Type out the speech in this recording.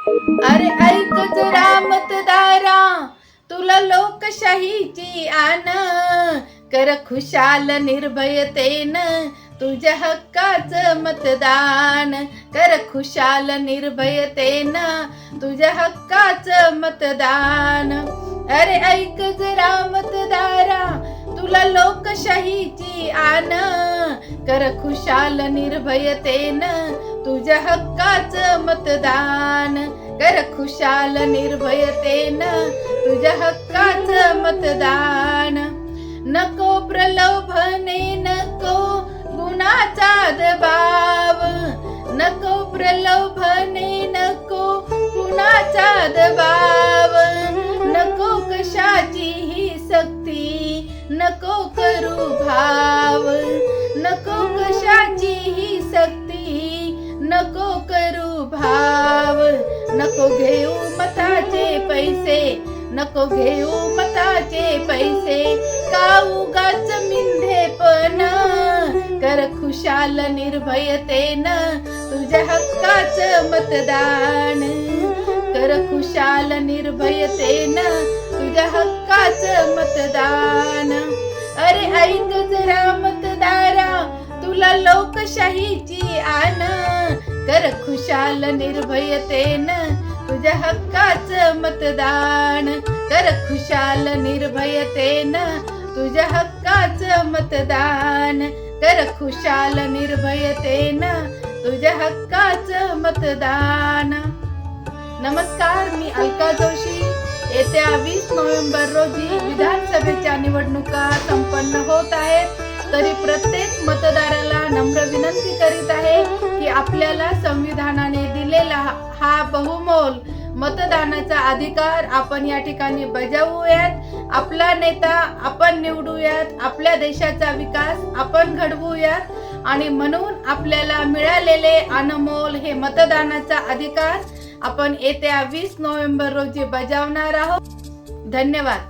अरे ऐक जरा मतदारा तुला लोकशाहीची आन कर खुशाल निर्भयतेन तुझ्या हक्काचं मतदान. कर खुशाल निर्भयतेन तुझ्या हक्काचं मतदान. अरे ऐक जरा मतदारा तुला लोकशाहीची आन? कर खुशाल निर्भयतेन तुझ्या हक्काचं मतदान. कर खुशाल निर्भयतेन तुझ्या हक्काचं मतदान. नको प्रलोभने नको गुणाचा दबाव. नको प्रलोभने नको गुणाचा दबाव. करू भाव. नको कशाची ही सक्ती. नको करू भाव. नको घेऊ मताचे पैसे. नको घेऊ मताचे पैसे. का उगाच मिंधेपण कर खुशाल निर्भयतेन तुझ्या हक्काचं मतदान. कर खुशाल निर्भयतेन तुझ्या हक्काचं मतदान. अरे ऐक जरा मतदारा तुला लोकशाहीची आन कर खुशाल निर्भयतेन तुझ्या हक्काचं मतदान. कर खुशाल निर्भयतेन तुझ्या हक्काचं मतदान. कर खुशाल निर्भयतेन तुझ्या हक्काचं मतदान. नमस्कार मी अलका जोशी. येत्या वीस नोव्हेंबर रोजी या निवडणुका संपन्न होत आहेत. तरी प्रत्येक मतदाराला नम्र विनंती करीत आहे की आपल्याला संविधानाने दिलेला हा बहुमोल मतदानाचा अधिकार आपण या ठिकाणी बजावूयात. आपला नेता आपण निवडूयात. आपल्या देशाचा विकास आपण घडवूयात. आणि म्हणून आपल्याला मिळालेले अनमोल हे मतदानाचा अधिकार आपण येत्या वीस नोव्हेंबर रोजी बजावणार आहोत. धन्यवाद.